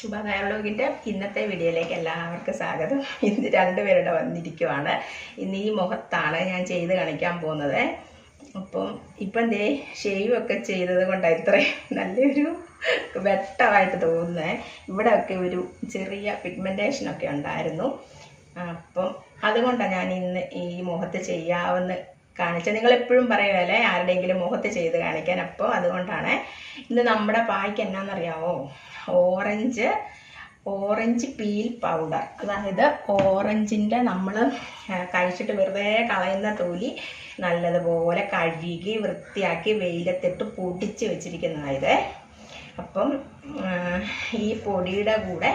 ശുഭകായ ഡയലോഗിന്റെ ഇന്നത്തെ വീഡിയോയിലേക്ക് എല്ലാവർക്കും സ്വാഗതം. ഇന്ന് രണ്ടുപേരുടെ വന്നിരിക്കുവാണ്. ഇന്ന് ഈ മുഖത്താണ് ഞാൻ ചെയ്ത് കാണിക്കാൻ പോകുന്നത്. അപ്പം ഇപ്പം ഷേവ് ഒക്കെ ചെയ്തത് കൊണ്ടാണ് ഇത്രയും നല്ലൊരു വെട്ടമായിട്ട് തോന്നുന്നത് ഇവിടെയൊക്കെ ഒരു ചെറിയ പിഗ്മെന്റേഷൻ ഒക്കെ ഉണ്ടായിരുന്നു. അപ്പം അതുകൊണ്ടാണ് ഞാൻ ഇന്ന് ഈ മുഖത്ത് ചെയ്യാവുന്ന കാണിച്ചത്. നിങ്ങൾ എപ്പോഴും പറയുമല്ലേ ആരുടെയെങ്കിലും മുഖത്ത് ചെയ്ത് കാണിക്കാൻ. അപ്പോൾ അതുകൊണ്ടാണ് ഇന്ന് നമ്മുടെ പായ്ക്ക് എന്നാണെന്നറിയാമോ ഓറഞ്ച് ഓറഞ്ച് പീൽ പൗഡർ. അതായത് ഓറഞ്ചിന്റെ നമ്മൾ കഴിച്ചിട്ട് വെറുതെ കളയുന്ന തൊലി നല്ലതുപോലെ കഴുകി വൃത്തിയാക്കി വെയിലത്തിട്ട് പൊടിച്ച് വെച്ചിരിക്കുന്നതായത് അപ്പം ഈ പൊടിയുടെ കൂടെ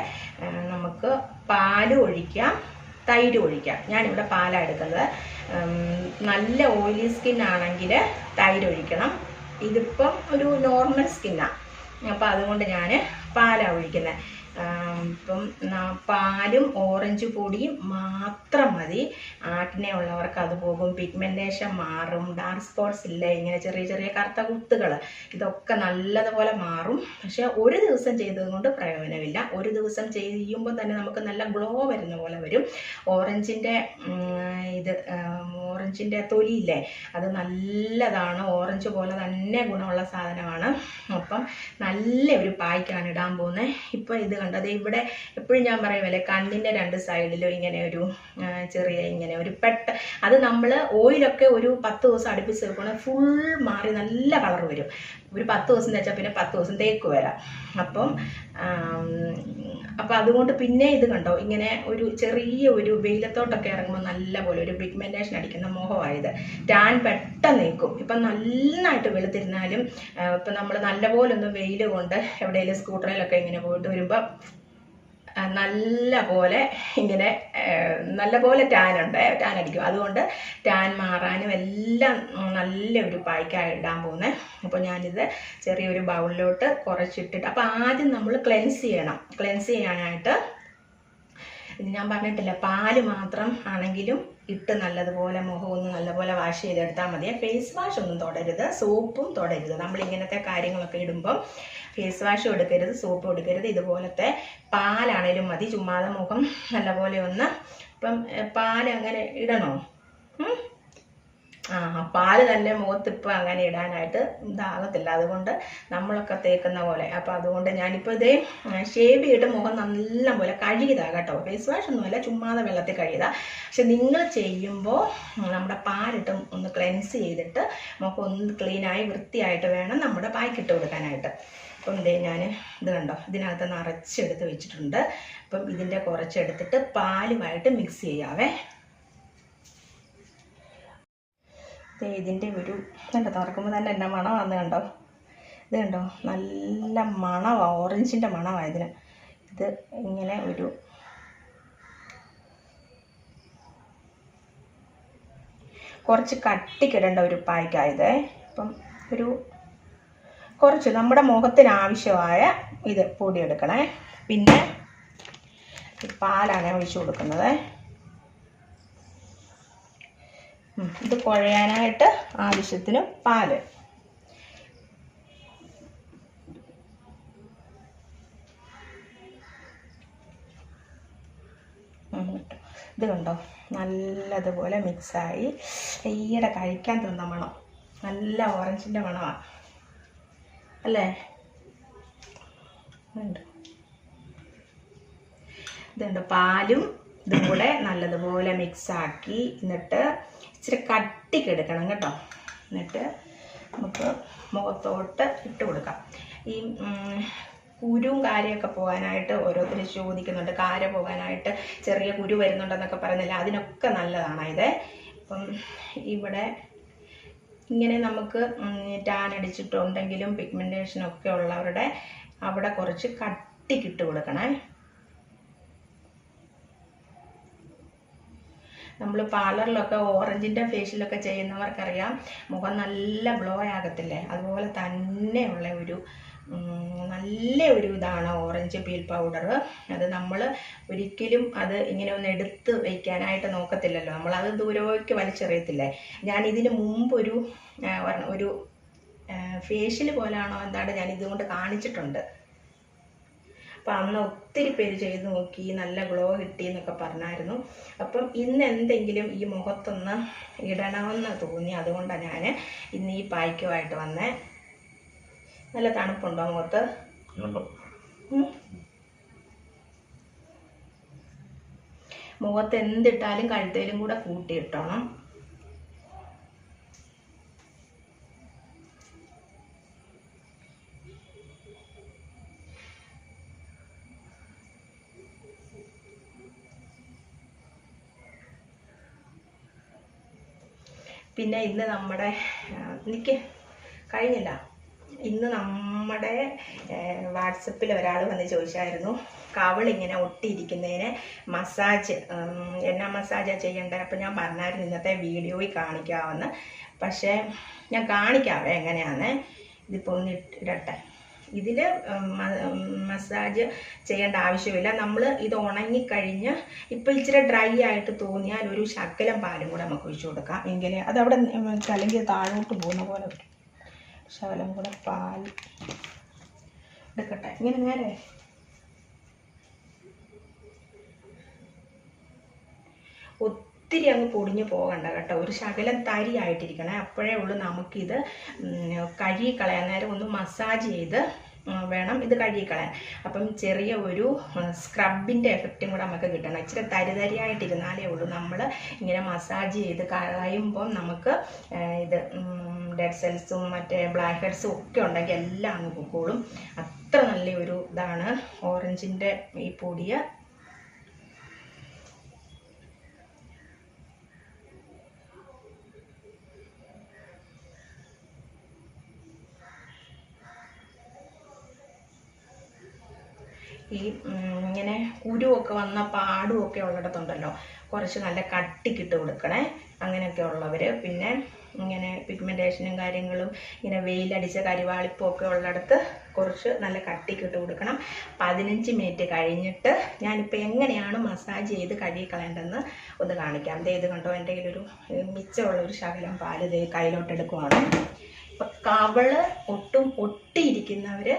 നമുക്ക് പാൽ ഒഴിക്കാം തൈര് ഒഴിക്കാം. ഞാനിവിടെ പാലാണ് എടുക്കുന്നത്. നല്ല ഓയിലി സ്കിൻ ആണെങ്കിൽ തൈര് ഒഴിക്കണം. ഇതിപ്പം ഒരു നോർമൽ സ്കിന്നാണ് അപ്പോൾ അതുകൊണ്ട് ഞാൻ പാലാണ് ഒഴിക്കുന്നത് ഇപ്പം പാലും ഓറഞ്ച് പൊടിയും മാത്രം മതി. ആട്ടിനെ ഉള്ളവർക്ക് അത് പോകും. പിഗ്മെന്റേഷൻ മാറും. ഡാർക്ക് സ്പോട്ട്സ് ഇല്ല? ഇങ്ങനെ ചെറിയ ചെറിയ കറുത്ത കുത്തുകൾ ഇതൊക്കെ നല്ലതുപോലെ മാറും. പക്ഷേ ഒരു ദിവസം ചെയ്തത് കൊണ്ട് പ്രയോജനമില്ല. ഒരു ദിവസം ചെയ്യുമ്പോൾ തന്നെ നമുക്ക് നല്ല ഗ്ലോ വരുന്ന പോലെ വരും. ഓറഞ്ചിന്റെ ഇത് ഓറഞ്ചിന്റെ തൊലിയില്ലേ? അത് നല്ലതാണ്. ഓറഞ്ച് പോലെ തന്നെ ഗുണമുള്ള സാധനമാണ്. അപ്പം നല്ല ഒരു പായ്ക്കാണ് ഇടാൻ പോകുന്നത്. ഇപ്പോൾ ഇത് കണ്ടത് ഇവിടെ എപ്പോഴും ഞാൻ പറയുമല്ലേ കണ്ണിന്റെ രണ്ട് സൈഡിലും ഇങ്ങനെ ഒരു ചെറിയ ഇങ്ങനെ ഒരു പെട്ട അത് നമ്മൾ ഓയിലൊക്കെ ഒരു പത്ത് ദിവസം അടുപ്പിച്ച് വെക്കണേ ഫുൾ മാറി നല്ല കളർ വരും. ഒരു പത്ത് ദിവസം തേച്ചാൽ പിന്നെ പത്ത് ദിവസം തേക്ക് വരാം. അപ്പം അപ്പം അതുകൊണ്ട് പിന്നെ ഇത് കണ്ടോ ഇങ്ങനെ ഒരു ചെറിയ ഒരു വെയിലത്തോട്ടൊക്കെ ഇറങ്ങുമ്പോൾ നല്ല പോലെ ഒരു പിഗ്മെന്റേഷൻ അടിക്കുന്ന മോഹമായത്. ടാൻ പെട്ടെന്ന് നീക്കും. ഇപ്പം നന്നായിട്ട് വെളുത്തിരുന്നാലും ഇപ്പം നമ്മൾ നല്ലപോലെ ഒന്ന് വെയിൽ കൊണ്ട് എവിടെയെങ്കിലും സ്കൂട്ടറിലൊക്കെ ഇങ്ങനെ പോയിട്ട് വരുമ്പോൾ നല്ല പോലെ ഇങ്ങനെ നല്ല പോലെ ടാൻ ഉണ്ട് ടാൻ അടിക്കും. അതുകൊണ്ട് ടാൻ മാറാനും എല്ലാം നല്ല നല്ലൊരു പായ്ക്കായി ഇടാൻ പോകുന്നത് അപ്പോൾ ഞാനിത് ചെറിയൊരു ബൗളിലോട്ട് കുറച്ചിട്ടിട്ട് അപ്പോൾ ആദ്യം നമ്മൾ ക്ലെൻസ് ചെയ്യണം. ക്ലെൻസ് ചെയ്യാനായിട്ട് ഞാൻ പറഞ്ഞിട്ടില്ല. പാൽ മാത്രം ആണെങ്കിലും ഇട്ട് നല്ലതുപോലെ മുഖം ഒന്ന് നല്ലപോലെ വാഷ് ചെയ്തെടുത്താൽ മതി. ഫേസ് വാഷ് ഒന്നും തൊടരുത്. സോപ്പും തൊടരുത്. നമ്മൾ ഇങ്ങനത്തെ കാര്യങ്ങളൊക്കെ ഇടുമ്പം ഫേസ് വാഷും എടുക്കരുത് സോപ്പും എടുക്കരുത്. ഇതുപോലത്തെ പാലാണേലും മതി. ചുമ്മാതെ മുഖം നല്ലപോലെ ഒന്ന് ഇപ്പം പാൽ അങ്ങനെ ഇടണോ? ആ പാൽ തന്നെ മുഖത്ത് ഇപ്പം അങ്ങനെ ഇടാനായിട്ട് ഇതാകത്തില്ല. അതുകൊണ്ട് നമ്മളൊക്കെ തേക്കുന്ന പോലെ. അപ്പം അതുകൊണ്ട് ഞാനിപ്പോൾ ഇതേ ഷേവ് ചെയ്തിട്ട് മുഖം നല്ല പോലെ കഴുകിയതാ കേട്ടോ. ഫേസ് വാഷ് ഒന്നുമല്ല ചുമ്മാതെ വെള്ളത്തിൽ കഴുകിയതാ. പക്ഷെ നിങ്ങൾ ചെയ്യുമ്പോൾ നമ്മുടെ പാലിട്ട് ഒന്ന് ക്ലെൻസ് ചെയ്തിട്ട് മുഖം ഒന്ന് ക്ലീനായി വൃത്തിയായിട്ട് വേണം നമ്മുടെ പായ്ക്കിട്ട് കൊടുക്കാനായിട്ട്. അപ്പം ഇതേ ഞാൻ ഇത് കണ്ടോ? ഇതിനകത്ത് നിറച്ചെടുത്ത് വെച്ചിട്ടുണ്ട്. അപ്പം ഇതിന്റെ കുറച്ചെടുത്തിട്ട് പാലുമായിട്ട് മിക്സ് ചെയ്യാവേ. ദേ ഇതിന്റെ ഒരു കണ്ടോ തുറക്കുമ്പോൾ തന്നെ എന്നാ മണമാണെന്ന് കണ്ടോ? ഇത് കണ്ടോ? നല്ല മണമാണ് ഓറഞ്ചിന്റെ മണമാണ് ഇതിന്. ഇത് ഇങ്ങനെ ഒരു കുറച്ച് കട്ടിക്കിടേണ്ട ഒരു പായ്ക്കായത് അപ്പം ഒരു കുറച്ച് നമ്മുടെ മുഖത്തിന് ആവശ്യമായ ഇത് പൊടിയെടുക്കണേ. പിന്നെ പാലാണ് ഒഴിച്ചു കൊടുക്കുന്നത്. ഇത് കുഴയാനായിട്ട് ആവശ്യത്തിന് പാൽ. ഇത് കണ്ടോ? നല്ലതുപോലെ മിക്സായി. ഈയിടെ കഴിക്കാൻ തന്ന മണം. നല്ല ഓറഞ്ചിന്റെ മണമാണ് അല്ലേ? ഉണ്ട് ഇതുണ്ട് പാലും ഇതും കൂടെ നല്ലതുപോലെ മിക്സാക്കി എന്നിട്ട് ഇച്ചിരി കട്ടിക്ക് എടുക്കണം കേട്ടോ. എന്നിട്ട് നമുക്ക് മുഖത്തോട്ട് ഇട്ട് കൊടുക്കാം. ഈ കുരുവും കാര്യമൊക്കെ പോകാനായിട്ട് ഓരോരുത്തർ ചോദിക്കുന്നുണ്ട്. കാര പോകാനായിട്ട് ചെറിയ കുരു വരുന്നുണ്ടെന്നൊക്കെ പറയുന്നില്ല? അതിനൊക്കെ നല്ലതാണ് ഇത് അപ്പം ഇവിടെ ഇങ്ങനെ നമുക്ക് ടാൻ അടിച്ചിട്ടുണ്ടെങ്കിലും പിഗ്മെന്റേഷനൊക്കെ ഉള്ളവരുടെ അവിടെ കുറച്ച് കട്ടിക്കിട്ട് കൊടുക്കണേ. നമ്മൾ പാർലറിലൊക്കെ ഓറഞ്ചിന്റെ ഫേഷ്യലൊക്കെ ചെയ്യുന്നവർക്കറിയാം മുഖം നല്ല ഗ്ലോ ആകത്തില്ലേ? അതുപോലെ തന്നെയുള്ള ഒരു നല്ല ഒരു ഇതാണ് ഓറഞ്ച് പീൽ പൗഡർ. അത് നമ്മൾ ഒരിക്കലും അത് ഇങ്ങനെ ഒന്ന് എടുത്ത് വയ്ക്കാനായിട്ട് നോക്കത്തില്ലല്ലോ. നമ്മളത് ദൂരേക്ക് വലിച്ചെറിയത്തില്ലേ? ഞാൻ ഇതിന് മുമ്പ് ഒരു ഒരു ഫേഷ്യൽ പോലാണോ എന്താണ് ഞാൻ ഇതുകൊണ്ട് കാണിച്ചിട്ടുണ്ട്. അപ്പം അന്ന് ഒത്തിരി പേര് ചെയ്ത് നോക്കി നല്ല ഗ്ലോ കിട്ടി എന്നൊക്കെ പറഞ്ഞായിരുന്നു. അപ്പം ഇന്ന് എന്തെങ്കിലും ഈ മുഖത്തൊന്ന് ഇടണമെന്ന് തോന്നി അതുകൊണ്ടാണ് ഞാൻ ഇന്ന് ഈ പായ്ക്കുമായിട്ട് വന്നേ. നല്ല തണുപ്പുണ്ടോ മുഖത്ത്? മുഖത്ത് എന്തിട്ടാലും കഴുത്തേലും കൂടെ കൂട്ടിയിട്ടോണം. പിന്നെ ഇന്ന് നമ്മുടെ എനിക്ക് കഴിഞ്ഞില്ല. ഇന്ന് നമ്മുടെ വാട്സപ്പിൽ ഒരാൾ വന്ന് ചോദിച്ചായിരുന്നു കവളിങ്ങനെ ഒട്ടിയിരിക്കുന്നതിന് മസാജ് എന്നാ മസാജാണ് ചെയ്യേണ്ടത് അപ്പം ഞാൻ പറഞ്ഞായിരുന്നു ഇന്നത്തെ വീഡിയോയിൽ കാണിക്കാമെന്ന്. പക്ഷേ ഞാൻ കാണിക്കാവേ എങ്ങനെയാണ് ഇതിപ്പോൾ ഒന്ന് ഇടട്ടെ ഇതിൽ മസാജ് ചെയ്യേണ്ട ആവശ്യമില്ല. നമ്മൾ ഇത് ഉണങ്ങിക്കഴിഞ്ഞ് ഇപ്പോൾ ഇച്ചിരി ഡ്രൈ ആയിട്ട് തോന്നിയാൽ ഒരു ശകലം പാലും കൂടെ നമുക്ക് ഒഴിച്ചു കൊടുക്കാം. എങ്കിൽ അവിടെ അല്ലെങ്കിൽ താഴോട്ട് പോകുന്ന പോലെ വരും ശകലം കൂടെ പാൽ എടുക്കട്ടെ. ഇങ്ങനെ നേരെ ഒത്തിരി അങ്ങ് പൊടിഞ്ഞു പോകണ്ട കേട്ടോ. ഒരു ശകലം തരി ആയിട്ടിരിക്കണേ. അപ്പോഴേ ഉള്ളൂ നമുക്കിത് കഴുകി കളയാൻ നേരം ഒന്ന് മസാജ് ചെയ്ത് വേണം ഇത് കഴുകിക്കളയാൻ അപ്പം ചെറിയ ഒരു സ്ക്രബിന്റെ എഫക്റ്റും കൂടെ നമുക്ക് കിട്ടണം. ഇച്ചിരി തരിതരിയായിട്ടിരുന്നാലേ ഉള്ളൂ. നമ്മൾ ഇങ്ങനെ മസാജ് ചെയ്ത് കളയുമ്പം നമുക്ക് ഇത് ഡെഡ് സെൽസും മറ്റേ ബ്ലാക്ക് ഹെഡ്സും ഒക്കെ ഉണ്ടെങ്കിൽ എല്ലാം അങ്ങ് പൊക്കോളും. അത്ര നല്ലൊരു ഇതാണ്. ഓറഞ്ചിന്റെ ഈ പൊടിയ ഈ ഇങ്ങനെ കുരുവൊക്കെ വന്ന പാടുമൊക്കെ ഉള്ളിടത്തുണ്ടല്ലോ. കുറച്ച് നല്ല കട്ടിക്കിട്ട് കൊടുക്കണേ. അങ്ങനെയൊക്കെ ഉള്ളവർ പിന്നെ ഇങ്ങനെ പിഗ്മെന്റേഷനും കാര്യങ്ങളും ഇങ്ങനെ വെയിലടിച്ച കരിവാളിപ്പും ഒക്കെ ഉള്ളിടത്ത് കുറച്ച് നല്ല കട്ടിക്കിട്ട് കൊടുക്കണം. പതിനഞ്ച് മിനിറ്റ് കഴിഞ്ഞിട്ട് ഞാനിപ്പോൾ എങ്ങനെയാണ് മസാജ് ചെയ്ത് കഴുകി കളയേണ്ടതെന്ന് ഒന്ന് കാണിക്കാം. ദേ ഇത് കണ്ടോ? എന്റെ കയ്യിലൊരു മിച്ചമുള്ളൊരു ശകലം പാൽ ദേ കയ്യിലോട്ടെടുക്കുവാണ്. ഇപ്പം കവൾ ഒട്ടും ഒട്ടിയിരിക്കുന്നവർ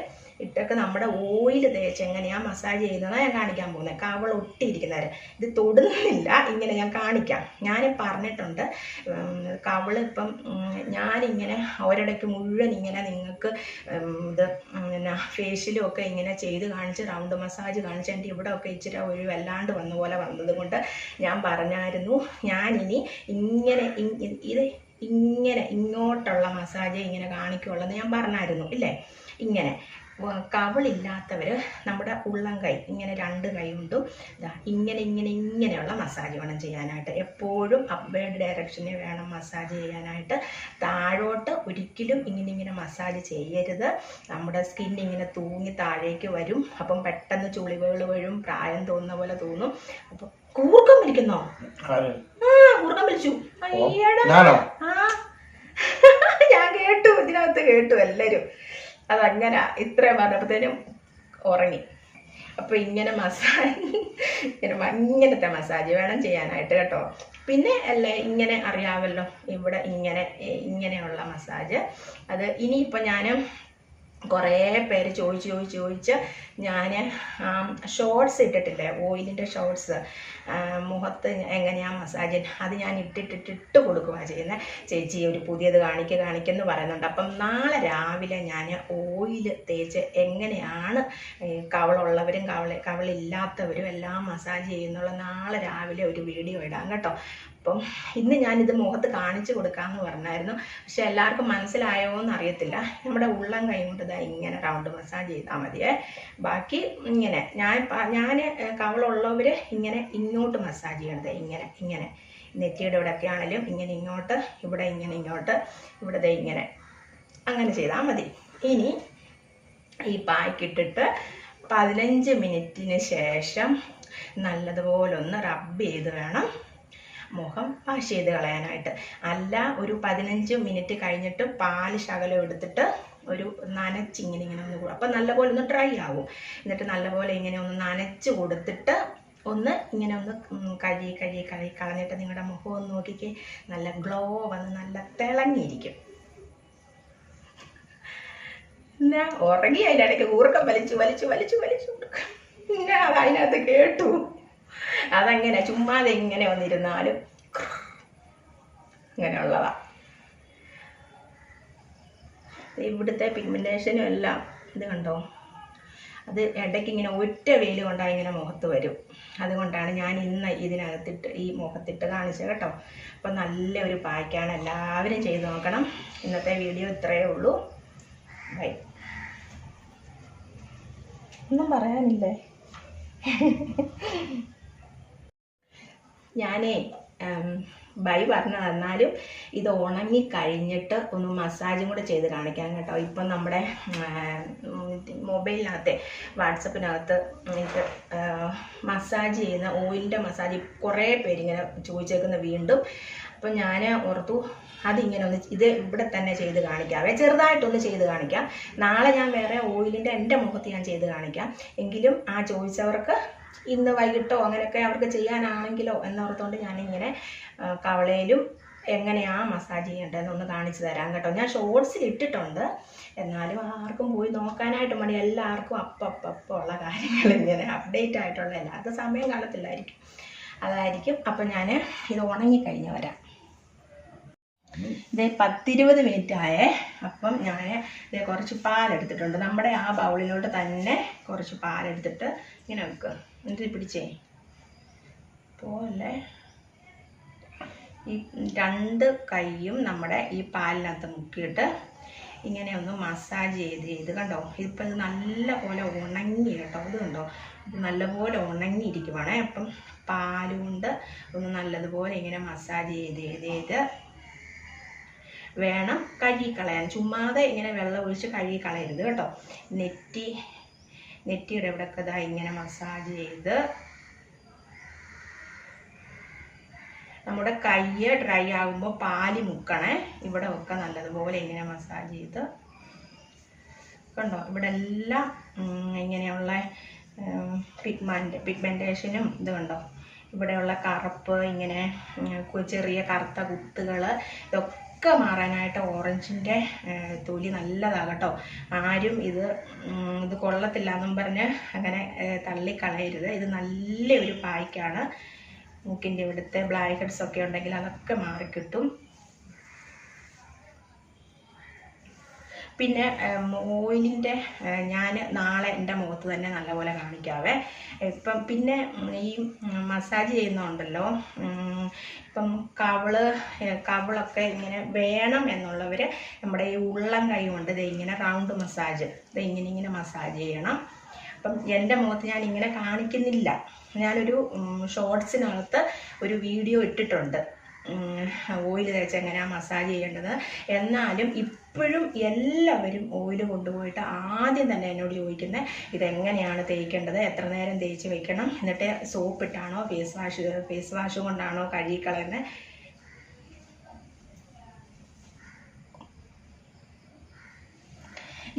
ഇട്ടൊക്കെ നമ്മുടെ ഓയിൽ തേച്ച് എങ്ങനെയാ മസാജ് ചെയ്യുന്നതാണ് ഞാൻ കാണിക്കാൻ പോകുന്നത് കവൾ ഒട്ടിയിരിക്കുന്നവരെ ഇത് തൊടുന്നില്ല. ഇങ്ങനെ ഞാൻ കാണിക്കാം. ഞാൻ പറഞ്ഞിട്ടുണ്ട് ഉം, കവൾ ഇപ്പം ഞാനിങ്ങനെ ഒരിടയ്ക്ക് മുഴുവൻ ഇങ്ങനെ നിങ്ങൾക്ക് ഇത് പിന്നെ ഫേഷ്യലും ഒക്കെ ഇങ്ങനെ ചെയ്ത് കാണിച്ച് റൗണ്ട് മസാജ് കാണിച്ച് എന്റെ ഇവിടെ ഒക്കെ ഇച്ചിരി ഒരു വല്ലാണ്ട് വന്ന പോലെ വന്നതുകൊണ്ട് ഞാൻ പറഞ്ഞായിരുന്നു ഞാനിനി ഇങ്ങനെ ഇത് ഇങ്ങനെ ഇങ്ങോട്ടുള്ള മസാജ് ഇങ്ങനെ കാണിക്കുള്ളൂ ഞാൻ പറഞ്ഞായിരുന്നു ഇല്ലേ? ഇങ്ങനെ. കവിളില്ലാത്തവർ നമ്മുടെ ഉള്ളം കൈ ഇങ്ങനെ രണ്ട് കൈ കൊണ്ടും ഇങ്ങനെ ഇങ്ങനെ ഇങ്ങനെയുള്ള മസാജ് വേണം ചെയ്യാനായിട്ട്. എപ്പോഴും അപ്പേഡ് ഡയറക്ഷനിൽ വേണം മസാജ് ചെയ്യാനായിട്ട്. താഴോട്ട് ഒരിക്കലും ഇങ്ങനെ ഇങ്ങനെ മസാജ് ചെയ്യരുത്. നമ്മുടെ സ്കിൻ ഇങ്ങനെ തൂങ്ങി താഴേക്ക് വരും. അപ്പം പെട്ടെന്ന് ചുളിവുകൾ വരും പ്രായം തോന്നുന്ന പോലെ തോന്നും. അപ്പം കൂർക്കം പിടിക്കുന്നോ? ആ കൂർക്കം പിടിച്ചു. അയ്യടാ. ഞാനോ? ആ. ഞാൻ കേട്ടു ഇതിനകത്ത് കേട്ടു എല്ലാരും. അതങ്ങനെ ഇത്ര പറഞ്ഞപ്പോഴത്തേനും ഉറങ്ങി. അപ്പൊ ഇങ്ങനെ മസാജ് ഇങ്ങനെ ഇങ്ങനത്തെ മസാജ് വേണം ചെയ്യാനായിട്ട് കേട്ടോ. പിന്നെ അല്ലേ ഇങ്ങനെ അറിയാമല്ലോ ഇവിടെ ഇങ്ങനെ ഇങ്ങനെയുള്ള മസാജ്. അത് ഇനിയിപ്പോൾ ഞാൻ കുറേ പേര് ചോദിച്ച് ചോദിച്ച് ചോദിച്ച് ഞാൻ ഷോർട്സ് ഇട്ടിട്ടില്ലേ ഓയിലിന്റെ ഷോർട്സ് മുഖത്ത് എങ്ങനെയാണ് മസാജ് അത് ഞാൻ ഇട്ടിട്ടിട്ടിട്ട് കൊടുക്കുകയാണ് ചെയ്യുന്നത് ചേച്ചി ഒരു പുതിയത് കാണിക്കുക കാണിക്കുമെന്ന് പറയുന്നുണ്ട്. അപ്പം നാളെ രാവിലെ ഞാൻ ഓയിൽ തേച്ച് എങ്ങനെയാണ് കവളുള്ളവരും കവള കവളില്ലാത്തവരും എല്ലാം മസാജ് ചെയ്യുന്നുള്ള നാളെ രാവിലെ ഒരു വീഡിയോ ഇടാം കേട്ടോ. അപ്പം ഇന്ന് ഞാനിത് മുഖത്ത് കാണിച്ചു കൊടുക്കാമെന്ന് പറഞ്ഞായിരുന്നു. പക്ഷെ എല്ലാവർക്കും മനസ്സിലായോ എന്ന് അറിയത്തില്ല. നമ്മുടെ ഉള്ളം കൈ ഇതാ ഇങ്ങനെ റൗണ്ട് മസാജ് ചെയ്താൽ മതിയേ. ബാക്കി ഇങ്ങനെ. ഞാൻ ഞാൻ കവളുള്ളവർ ഇങ്ങനെ ഇങ്ങോട്ട് മസാജ് ചെയ്യണത് ഇങ്ങനെ ഇങ്ങനെ. നെറ്റിയുടെ ഇവിടെയൊക്കെ ആണെങ്കിലും ഇങ്ങനെ ഇങ്ങോട്ട് ഇവിടെ ഇങ്ങനെ ഇങ്ങോട്ട് ഇവിടെ ഇങ്ങനെ. അങ്ങനെ ചെയ്താൽ മതി. ഇനി ഈ പായ്ക്കിട്ടിട്ട് പതിനഞ്ച് മിനിറ്റിന് ശേഷം നല്ലതുപോലെ ഒന്ന് റബ്ബ് ചെയ്ത് വേണം. മുഖം വാഷ് ചെയ്ത് കളയാനായിട്ട്. അല്ല ഒരു പതിനഞ്ച് മിനിറ്റ് കഴിഞ്ഞിട്ട് പാൽ ശകലം എടുത്തിട്ട് ഒരു നനച്ച് ഇങ്ങനെ ഒന്ന് അപ്പം നല്ലപോലെ ഒന്ന് ഡ്രൈ ആവും. എന്നിട്ട് നല്ലപോലെ ഇങ്ങനെ ഒന്ന് നനച്ച് കൊടുത്തിട്ട് ഒന്ന് ഇങ്ങനെ ഒന്ന് കഴുകി കഴുകി കഴുകി കളഞ്ഞിട്ട് നിങ്ങളുടെ മുഖം ഒന്ന് നോക്കിക്കേ. നല്ല ഗ്ലോ വന്ന് നല്ല തിളങ്ങിയിരിക്കും. പിന്നെ ഉറങ്ങി അതിന്റെ ഇടയ്ക്ക് ഊർക്കം വലിച്ചു വലിച്ചു വലിച്ചു വലിച്ചു പിന്നെ അത് അതിനകത്ത് കേട്ടു. അതങ്ങനെ ചുമ്മാതെ ഇങ്ങനെ വന്നിരുന്നാലും ഇങ്ങനെയുള്ളതാ. ഇവിടുത്തെ പിഗ്മെന്റേഷനും എല്ലാം ഇത് കണ്ടോ? അത് ഇടയ്ക്ക് ഇങ്ങനെ ഒറ്റ വെയിൽ കൊണ്ടാൽ ഇങ്ങനെ മുഖത്ത് വരും. അതുകൊണ്ടാണ് ഞാൻ ഇന്ന് ഇതിനകത്തിട്ട് ഈ മുഖത്തിട്ട് കാണിച്ചത് കേട്ടോ. അപ്പം നല്ല ഒരു പായ്ക്കാണ്. എല്ലാവരും ചെയ്ത് നോക്കണം. ഇന്നത്തെ വീഡിയോ ഇത്രയേ ഉള്ളൂ. ബൈ. ഒന്നും പറയാനില്ലേ? ഞാനേ ബൈ പറഞ്ഞു തന്നാലും ഇത് ഉണങ്ങി കഴിഞ്ഞിട്ട് ഒന്ന് മസാജും കൂടെ ചെയ്ത് കാണിക്കാം കേട്ടോ. ഇപ്പം നമ്മുടെ മൊബൈലിനകത്തെ വാട്സപ്പിനകത്ത് ഇത് മസാജ് ചെയ്യുന്ന ഓയിലിന്റെ മസാജ് കുറേ പേരിങ്ങനെ ചോദിച്ചേക്കുന്ന വീണ്ടും അപ്പം ഞാൻ ഓർത്തു അതിങ്ങനെ ഒന്ന് ഇത് ഇവിടെ തന്നെ ചെയ്ത് കാണിക്കാവേ ചെറുതായിട്ടൊന്ന് ചെയ്ത് കാണിക്കാം. നാളെ ഞാൻ വേറെ ഓയിലിന്റെ എന്റെ മുഖത്ത് ഞാൻ ചെയ്ത് കാണിക്കാം. എങ്കിലും ആ ചോദിച്ചവർക്ക് ഇന്ന് വൈകിട്ടോ അങ്ങനെയൊക്കെ അവർക്ക് ചെയ്യാനാണെങ്കിലോ എന്നോർത്തുകൊണ്ട് ഞാനിങ്ങനെ കവളയിലും എങ്ങനെയാ മസാജ് ചെയ്യേണ്ടതെന്ന് ഒന്ന് കാണിച്ചു തരാം കേട്ടോ. ഞാൻ ഷോർട്സിൽ ഇട്ടിട്ടുണ്ട്. എന്നാലും ആർക്കും പോയി നോക്കാനായിട്ട് മതി എല്ലാവർക്കും അപ്പം അപ്പം അപ്പം ഉള്ള കാര്യങ്ങൾ ഇങ്ങനെ അപ്ഡേറ്റ് ആയിട്ടുള്ള എല്ലാവർക്കും സമയം കാണത്തില്ലായിരിക്കും. അതായിരിക്കും. അപ്പം ഞാൻ ഇത് ഉണങ്ങിക്കഴിഞ്ഞ് വരാം. ഇത് പത്തിരുപത് മിനിറ്റ് ആയേ അപ്പം ഞാൻ ഇത് കുറച്ച് പാലെടുത്തിട്ടുണ്ട്. നമ്മുടെ ആ ബൗളിലോട്ട് തന്നെ കുറച്ച് പാലെടുത്തിട്ട് ഇങ്ങനെ വെക്കുക എന്നിട്ട് പിടിച്ചേ. പോലെ ഈ രണ്ട് കൈയും നമ്മുടെ ഈ പാലിനകത്ത് മുക്കിയിട്ട് ഇങ്ങനെ ഒന്ന് മസാജ് ചെയ്ത് ചെയ്ത് കണ്ടോ? ഇപ്പം ഇത് നല്ലപോലെ ഉണങ്ങി കേട്ടോ ഇത് കണ്ടോ? ഇത് നല്ലപോലെ ഉണങ്ങിയിരിക്കുവാണേ. അപ്പം പാലുകൊണ്ട് ഒന്ന് നല്ലതുപോലെ ഇങ്ങനെ മസാജ് ചെയ്ത് ചെയ്ത് ചെയ്ത് വേണം കഴുകിക്കളയാൻ ചുമ്മാതെ ഇങ്ങനെ വെള്ളം ഒഴിച്ച് കഴുകിക്കളയരുത് കേട്ടോ. നെറ്റി നെറ്റിയുടെ ഇവിടെയൊക്കെ ഇതാ ഇങ്ങനെ മസാജ് ചെയ്ത് നമ്മുടെ കൈ ഡ്രൈ ആകുമ്പോൾ പാൽ മുക്കണേ. ഇവിടെ ഒക്കെ നല്ലതുപോലെ ഇങ്ങനെ മസാജ് ചെയ്ത് കണ്ടോ? ഇവിടെ എല്ലാം ഇങ്ങനെയുള്ള പിഗ്മെന്റ് പിഗ്മെന്റേഷനും ഇത് കണ്ടോ? ഇവിടെയുള്ള കറുപ്പ് ഇങ്ങനെ ചെറിയ കറുത്ത കുത്തുകൾ ഇതൊക്കെ മാറാനായിട്ട് ഓറഞ്ചിന്റെ തൊലി നല്ലതാണ് കേട്ടോ ആരും ഇത് ഇത് കൊള്ളത്തില്ല എന്നും പറഞ്ഞ് അങ്ങനെ തള്ളിക്കളയരുത്. ഇത് നല്ലൊരു പായ്ക്കാണ്. മൂക്കിന്റെ ഇവിടുത്തെ ബ്ലാക്ക് ഹെഡ്സ് ഒക്കെ ഉണ്ടെങ്കിൽ അതൊക്കെ മാറിക്കിട്ടും. പിന്നെ ഓയിലിന്റെ ഞാൻ നാളെ എന്റെ മുഖത്ത് തന്നെ നല്ലപോലെ കാണിക്കാവേ. ഇപ്പം പിന്നെ ഈ മസാജ് ചെയ്യുന്നുണ്ടല്ലോ. ഇപ്പം കവൾ കവിളൊക്കെ ഇങ്ങനെ വേണം എന്നുള്ളവർ നമ്മുടെ ഈ ഉള്ളം കൈ കൊണ്ട് ഇത് ഇങ്ങനെ റൗണ്ട് മസാജ് ഇത് ഇങ്ങനെ ഇങ്ങനെ മസാജ് ചെയ്യണം. അപ്പം എന്റെ മുഖത്ത് ഞാൻ ഇങ്ങനെ കാണിക്കുന്നില്ല. ഞാനൊരു ഷോർട്സിനകത്ത് ഒരു വീഡിയോ ഇട്ടിട്ടുണ്ട്. ഓയിൽ തേച്ച് എങ്ങനെയാണ് മസാജ് ചെയ്യേണ്ടത്? എന്നാലും ഇപ്പോഴും എല്ലാവരും ഓയിൽ കൊണ്ടുപോയിട്ട് ആദ്യം തന്നെ എന്നോട് ചോദിക്കുന്നത് ഇതെങ്ങനെയാണ് തേക്കേണ്ടത്? എത്ര നേരം തേച്ച് വെക്കണം? എന്നിട്ട് സോപ്പിട്ടാണോ ഫേസ് വാഷ് ഫേസ് വാഷ് കൊണ്ടാണോ കഴുകിക്കളയുന്നത്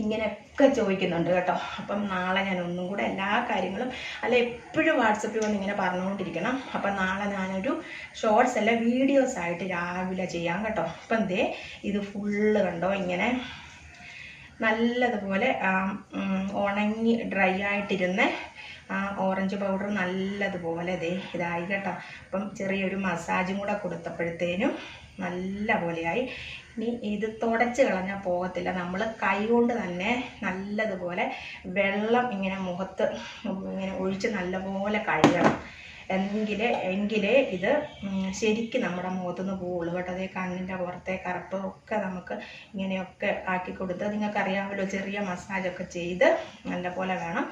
ഇങ്ങനെയൊക്കെ ചോദിക്കുന്നുണ്ട് കേട്ടോ. അപ്പം നാളെ ഞാൻ ഒന്നും കൂടെ എല്ലാ കാര്യങ്ങളും അല്ല എപ്പോഴും വാട്സപ്പിൽ വന്ന് ഇങ്ങനെ പറഞ്ഞുകൊണ്ടിരിക്കണം. അപ്പം നാളെ ഞാനൊരു ഷോർട്സ് അല്ല വീഡിയോസ് ആയിട്ട് രാവിലെ ചെയ്യാം കേട്ടോ. അപ്പം എന്തേ ഇത് ഫുള്ള് കണ്ടോ? ഇങ്ങനെ നല്ലതുപോലെ ഉണങ്ങി ഡ്രൈ ആയിട്ടിരുന്ന ആ ഓറഞ്ച് പൗഡർ നല്ലതുപോലെ ദേ ഇതായി കേട്ടോ. അപ്പം ചെറിയൊരു മസാജും കൂടെ കൊടുത്തപ്പോഴത്തേനും നല്ല പോലെയായി ഇനി ഇത് തുടച്ച് കളഞ്ഞാൽ പോകത്തില്ല. നമ്മൾ കൈ കൊണ്ട് തന്നെ നല്ലതുപോലെ വെള്ളം ഇങ്ങനെ മുഖത്ത് ഇങ്ങനെ ഒഴിച്ച് നല്ലപോലെ കഴുകണം. എങ്കിലേ എങ്കിലേ ഇത് ശരിക്കും നമ്മുടെ മുഖത്തുനിന്ന് പോവുള്ളൂ കേട്ടോ. അതേ കണ്ണിന്റെ പുറത്തെ കറുപ്പ് ഒക്കെ നമുക്ക് ഇങ്ങനെയൊക്കെ ആക്കി കൊടുത്ത് നിങ്ങൾക്കറിയാമല്ലോ ചെറിയ മസാജൊക്കെ ചെയ്ത് നല്ലപോലെ വേണം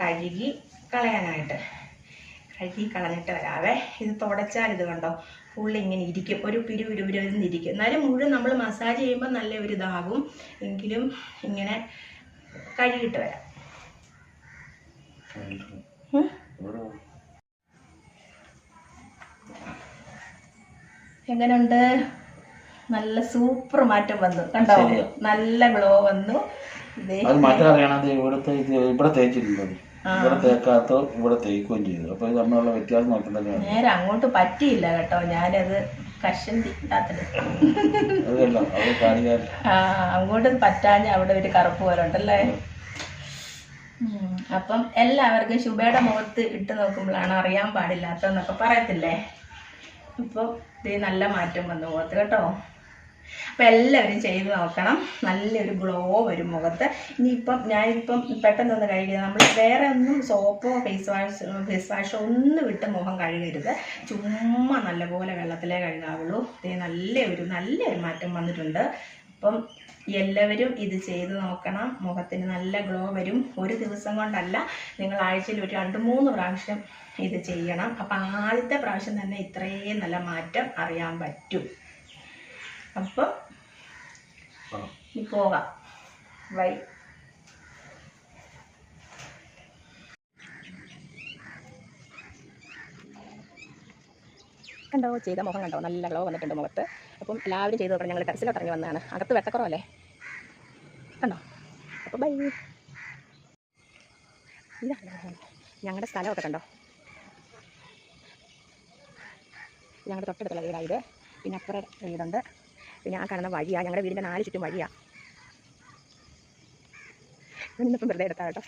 കഴുകി കളയാനായിട്ട്. കഴുകി കളഞ്ഞിട്ട് വരാവേ. ഇത് തുടച്ചാൽ ഇത് കണ്ടോ? ഫുള്ള് ഇങ്ങനെ ഇരിക്കും. ഒരു പിരുപിരുപിരുന്നിരിക്കും എന്നാലും മുഴുവൻ നമ്മൾ മസാജ് ചെയ്യുമ്പോൾ നല്ല ഒരു ഇതാകും. എങ്കിലും ഇങ്ങനെ കഴുകിയിട്ട് വരാം. എങ്ങനെയുണ്ട് നല്ല സൂപ്പർ മാറ്റം വന്നു. കണ്ടോ? നല്ല ഗ്ലോ വന്നു. ഇവിടുത്തെ ഇവിടെ തേച്ചിട്ടില്ലത് ഇവിടെ തേക്കാത്ത ഇവിടെ തേക്കുകയും ചെയ്തു അപ്പൊ ഇത് തമ്മിലുള്ള വ്യത്യാസം നോക്കുന്നതാണ് നേരെ അങ്ങോട്ട് പറ്റിയില്ല കേട്ടോ. ഞാനത് ഇടാത്തത് അതല്ല അത് അങ്ങോട്ടും പറ്റാഞ്ഞ അവിടെ ഒരു കറുപ്പ് പോലെ ഉണ്ടല്ലേ? അപ്പം എല്ലാവർക്കും ശുഭയുടെ മുഖത്ത് ഇട്ട് നോക്കുമ്പോഴാണ് അറിയാൻ പാടില്ലാത്തതെന്നൊക്കെ പറയത്തില്ലേ? ഇപ്പോൾ ഇത് നല്ല മാറ്റം വന്നു മുഖത്ത് കേട്ടോ. അപ്പം എല്ലാവരും ചെയ്ത് നോക്കണം. നല്ലൊരു ഗ്ലോ വരും മുഖത്ത്. ഇനിയിപ്പം ഞാനിപ്പം പെട്ടെന്നൊന്ന് കഴുകിയത് നമ്മൾ വേറെ ഒന്നും സോപ്പോ ഫേസ് വാഷ് ഫേസ് വാഷോ ഒന്നും ഇട്ട് മുഖം കഴുകരുത്. ചുമ്മാ നല്ലപോലെ വെള്ളത്തിലേ കഴുകാവുള്ളൂ. നല്ല നല്ലൊരു നല്ലൊരു മാറ്റം വന്നിട്ടുണ്ട്. അപ്പം എല്ലാവരും ഇത് ചെയ്ത് നോക്കണം. മുഖത്തിന് നല്ല ഗ്ലോ വരും. ഒരു ദിവസം കൊണ്ടല്ല നിങ്ങൾ ആഴ്ചയിൽ ഒരു രണ്ട് മൂന്ന് പ്രാവശ്യം ഇത് ചെയ്യണം. അപ്പം ആദ്യത്തെ പ്രാവശ്യം തന്നെ ഇത്രയും നല്ല മാറ്റം അറിയാൻ പറ്റും. അപ്പം ആ. ഇനി പോകാം. വൈ കണ്ടോ? ചെയ്ത മുഖം കണ്ടോ? നല്ല ഗ്ലോ വന്നിട്ടുണ്ട് മുഖത്ത്. അപ്പം എല്ലാവരും ചെയ്ത് നോക്കണം. ഞങ്ങൾ ടെറസിലോട്ട് ഇറങ്ങി വന്നതാണ്. അകത്ത് വെട്ടക്കുറവല്ലേ? കണ്ടോ? അപ്പോൾ ബൈ. ഇതാണ് ഞങ്ങളുടെ സ്ഥലമൊക്കെ കണ്ടോ? ഞങ്ങളുടെ തൊട്ടടുത്തുള്ള വീടായത് പിന്നെ അപ്പുറം വീടുണ്ട്. പിന്നെ ആ കാണുന്ന വഴിയാണ് ഞങ്ങളുടെ വീടിന്റെ നാല് ചുറ്റും വഴിയാണ് ഇന്നിപ്പം വെറുതെ എടുത്താൽ കേട്ടോ.